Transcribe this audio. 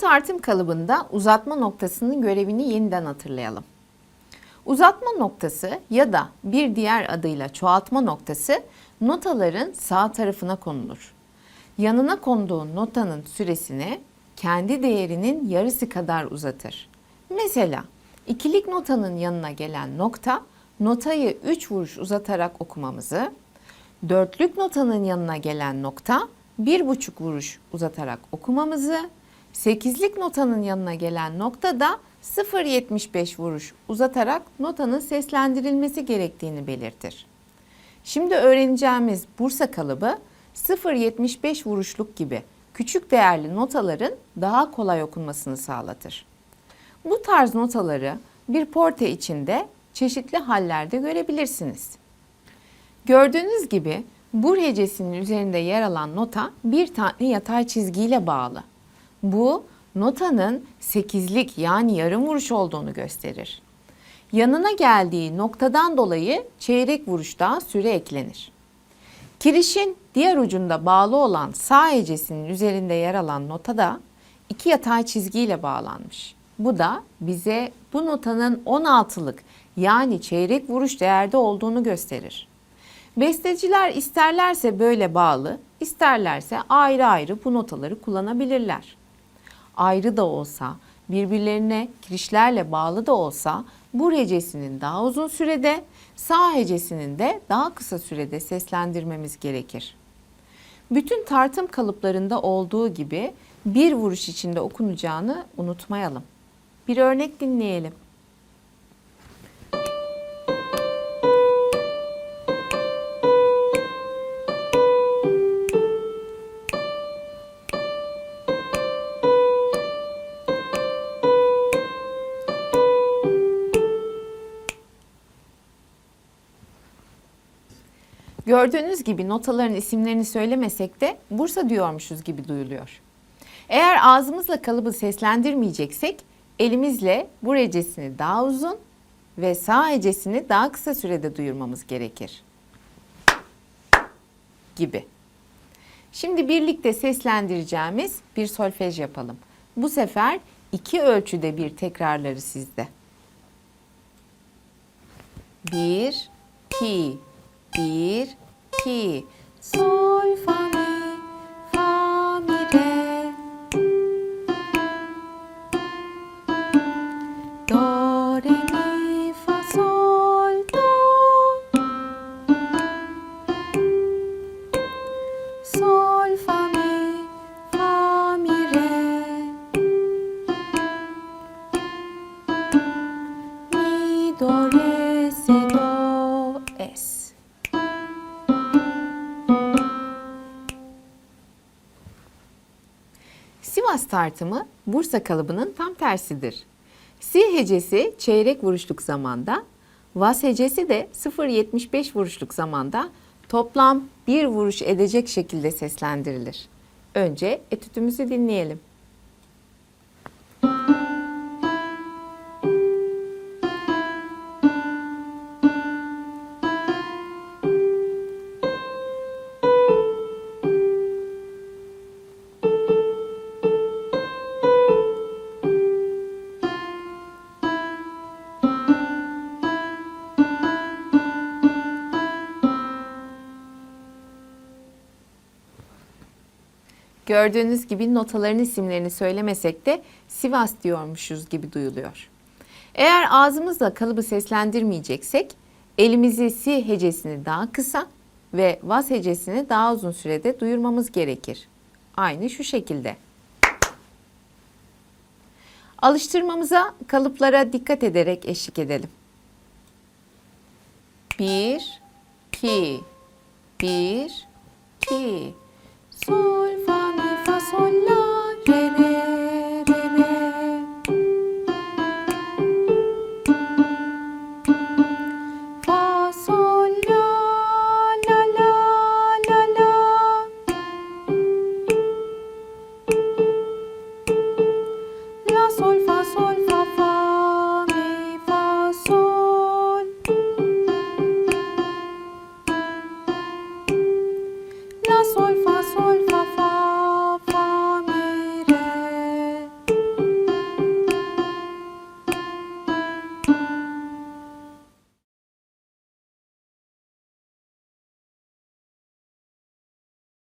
tartım kalıbında uzatma noktasının görevini yeniden hatırlayalım. Uzatma noktası ya da bir diğer adıyla çoğaltma noktası notaların sağ tarafına konulur. Yanına konduğu notanın süresini kendi değerinin yarısı kadar uzatır. Mesela ikilik notanın yanına gelen nokta notayı 3 vuruş uzatarak okumamızı, dörtlük notanın yanına gelen nokta bir buçuk vuruş uzatarak okumamızı, sekizlik notanın yanına gelen nokta da 0.75 vuruş uzatarak notanın seslendirilmesi gerektiğini belirtir. Şimdi öğreneceğimiz Bursa kalıbı 0.75 vuruşluk gibi küçük değerli notaların daha kolay okunmasını sağlatır. Bu tarz notaları bir porte içinde çeşitli hallerde görebilirsiniz. Gördüğünüz gibi bur hecesinin üzerinde yer alan nota bir tane yatay çizgiyle bağlı. Bu notanın sekizlik yani yarım vuruş olduğunu gösterir. Yanına geldiği noktadan dolayı çeyrek vuruş daha süre eklenir. Kirişin diğer ucunda bağlı olan sağ hecesinin üzerinde yer alan nota da iki yatay çizgiyle bağlanmış. Bu da bize bu notanın 16'lık yani çeyrek vuruş değerde olduğunu gösterir. Besteciler isterlerse böyle bağlı, isterlerse ayrı ayrı bu notaları kullanabilirler. Ayrı da olsa, birbirlerine kirişlerle bağlı da olsa bu hecesinin daha uzun sürede, sağ hecesinin de daha kısa sürede seslendirmemiz gerekir. Bütün tartım kalıplarında olduğu gibi bir vuruş içinde okunacağını unutmayalım. Bir örnek dinleyelim. Gördüğünüz gibi notaların isimlerini söylemesek de Bursa diyormuşuz gibi duyuluyor. Eğer ağzımızla kalıbı seslendirmeyeceksek elimizle bu hecesini daha uzun ve sağ hecesini daha kısa sürede duyurmamız gerekir. Gibi. Şimdi birlikte seslendireceğimiz bir solfej yapalım. Bu sefer iki ölçüde bir tekrarları sizde. Bir, iki, bir, iki. Sol, Sivas tartımı Bursa kalıbının tam tersidir. Si hecesi çeyrek vuruşluk zamanda, Vas hecesi de 0.75 vuruşluk zamanda toplam bir vuruş edecek şekilde seslendirilir. Önce etütümüzü dinleyelim. Gördüğünüz gibi notaların isimlerini söylemesek de Sivas diyormuşuz gibi duyuluyor. Eğer ağzımızla kalıbı seslendirmeyeceksek elimizi si hecesini daha kısa ve vas hecesini daha uzun sürede duyurmamız gerekir. Aynı şu şekilde. Alıştırmamıza kalıplara dikkat ederek eşlik edelim. Bir, iki, bir, iki. Sol,